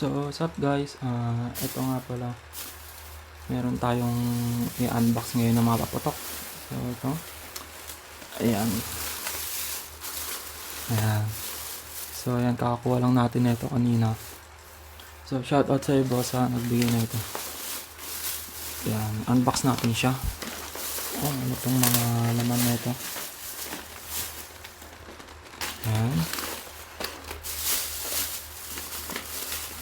So, what's up guys? Ah, ito nga pala. Meron tayong i-unbox ngayon ng mga paputok. So, ito. Ayan. Ayan. So, ayan. Kakakuha lang natin ito kanina. So, shout out sa boss sa nagbigay na ito. Ayan. Unbox natin siya. Oh, ano itong mga laman na ito. Ayan.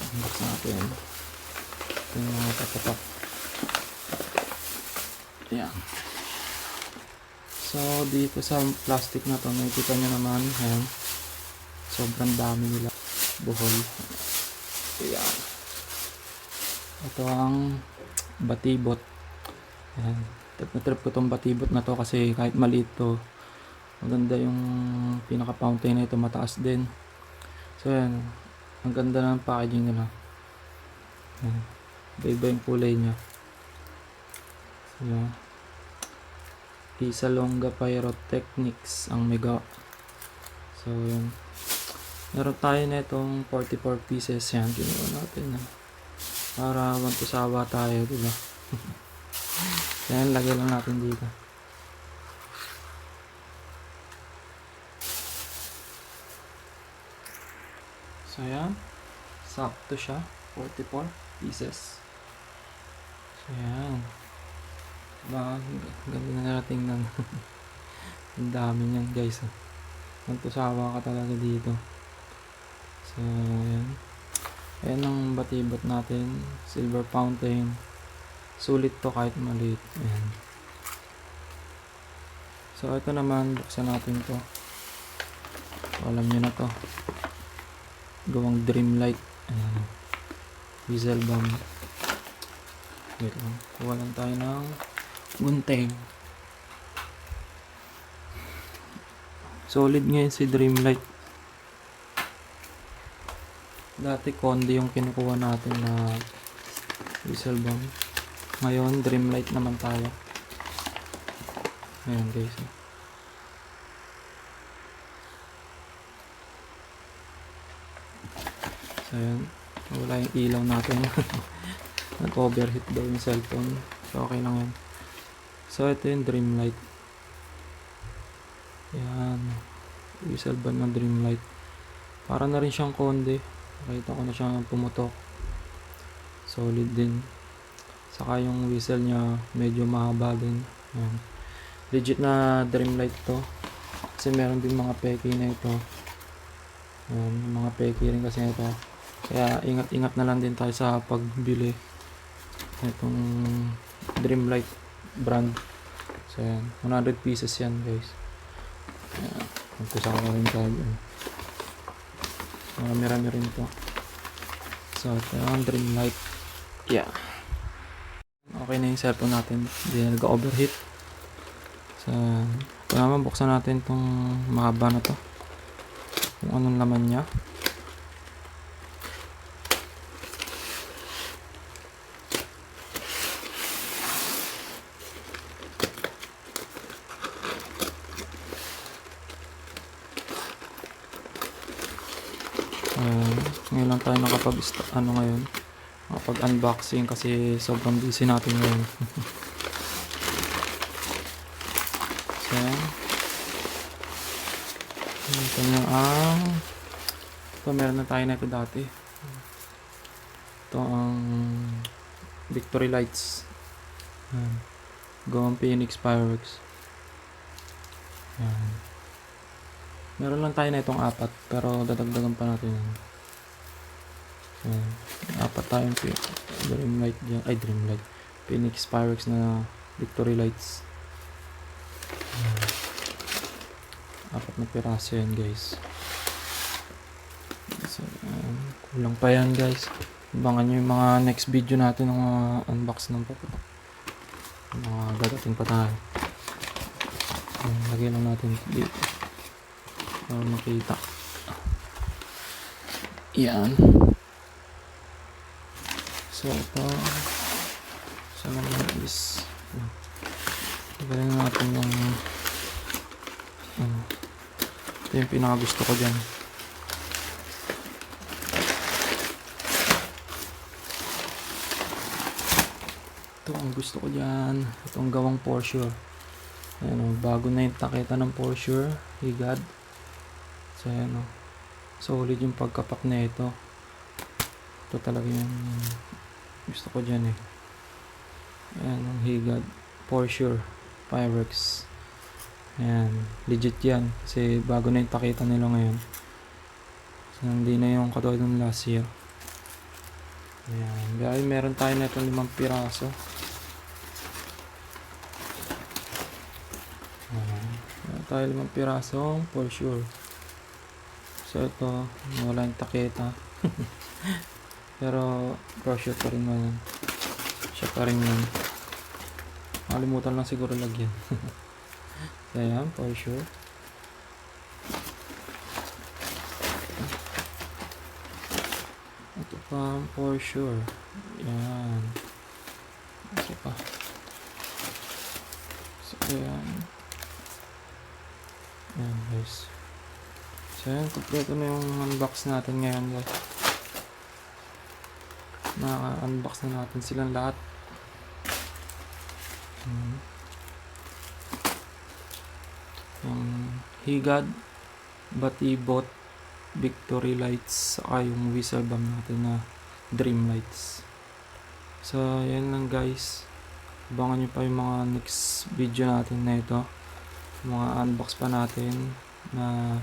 Unbox natin. Yung mga papatak. Ayan. So, dito sa plastic na to, nakikita nyo naman, ayan. Sobrang dami nila. Buhol. Ayan. Ito ang batibot. Ayan. Trip na ko tong batibot na to kasi kahit maliit to, maganda yung pinaka-fountain na ito, mataas din. So, ayan. Ang ganda ng packaging nila. Iba-iba yung kulay niya. So, ayan. Isa Longa Pyrotechnics ang mega. So, yun. Meron tayo na itong 44 pieces yan. Kinuha natin na. Para magtusawa tayo, diba? yan, lagay lang natin dito. So, yan. Sakto siya. 44 pieces. So, yan. Diba? Ang Ganda na natin ng ang dami niyan guys. Magtusawa ka talaga dito. So, yan. Ayan ang batibot natin. Silver fountain. Sulit to kahit maliit. Ayan. So, ito naman. Buksan natin to. So, alam nyo na to. Gawang dream light. Diesel bomb. Wait lang. Kuha lang tayo ng gunting. Solid ngayon si Dreamlight. Dati Conde yung kinukuha natin na whistle bomb. Ngayon, Dreamlight naman tayo. Ayan guys. oh. So, ayan. Wala yung ilaw natin. Nag-overheat daw yung cellphone. So, okay lang yan. So, ito yung Dreamlight. Yan. Whistle band ng Dreamlight. Para na rin siyang konde. Nakita ko na siyang pumutok. Solid din. Saka yung whistle niya medyo mahaba din. Yan. Legit na Dreamlight to. Kasi meron din mga peki na ito. Yan. Mga peki rin kasi ito. Kaya ingat-ingat na lang din tayo sa pagbili. Itong Dreamlight brand. So yan. 100 pieces yan guys. Ayan. Magkusama rin tayo. Marami-rami rin to. So ito yung Dreamlight. Yeah. Okay na yung cellphone natin. Hindi na nag-overheat. So, ito naman buksan natin itong mahaba na to. Kung anong laman niya. Uh, ngayon lang tayo nakapag ano ngayon nakapag unboxing kasi sobrang busy natin ngayon. So ito na ang ito meron na tayo na ito dati. Ito ang victory lights. Yan gawang phoenix fireworks. Yan Meron lang tayo na itong apat, pero dadagdagan pa natin yan. Apat tayong pi- Dreamlight dyan. Ay, Dreamlight. Phoenix Pyrex na Victory Lights. Apat na piraso yan, guys. So, ayan. kulang pa yan, guys. Abangan nyo yung mga next video natin ng mga unbox ng papatak. Mga dadating pa tayo. Ayan, lagyan lang natin dito para makita. Yan. So ito. So naman is galing natin ng um, ano, ito yung pinakagusto ko dyan. Ito ang gusto ko dyan. Itong gawang for sure. Ayan, oh, bago na yung takita ng for sure. Higad So ayan o. Solid yung pagkapak na ito. Ito talaga yung gusto ko dyan eh. Ayan ang higad. Porsche. Pyrex. Ayan. Legit yan. Kasi bago na yung taketa nila ngayon. So hindi na yung katulad ng last year. Ayan. Dahil meron tayo na itong limang piraso. Ayan. Meron tayo limang piraso for sure. So ito, wala yung taketa. Pero brochure pa rin naman. Siya pa rin yun. Nakalimutan lang siguro lagyan. so ayan, for sure. Ito pa for sure. Yan. Ito pa. So, ayan. Ayan guys. So ayan, kompleto na yung unbox natin ngayon guys. Naka-unbox na natin silang lahat. Hmm. Yung Higad, Batibot, Victory Lights, saka yung whistle bomb natin na Dream Lights. So, yan lang guys. Abangan nyo pa yung mga next video natin na ito. Mga unbox pa natin na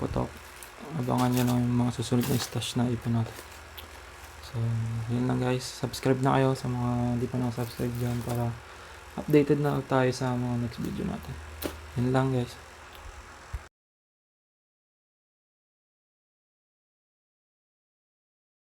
putok. Abangan nyo lang yung mga susunod na stash na ipon. So, yun lang guys. Subscribe na kayo sa mga hindi pa nakasubscribe dyan para updated na tayo sa mga next video natin. Yun lang guys.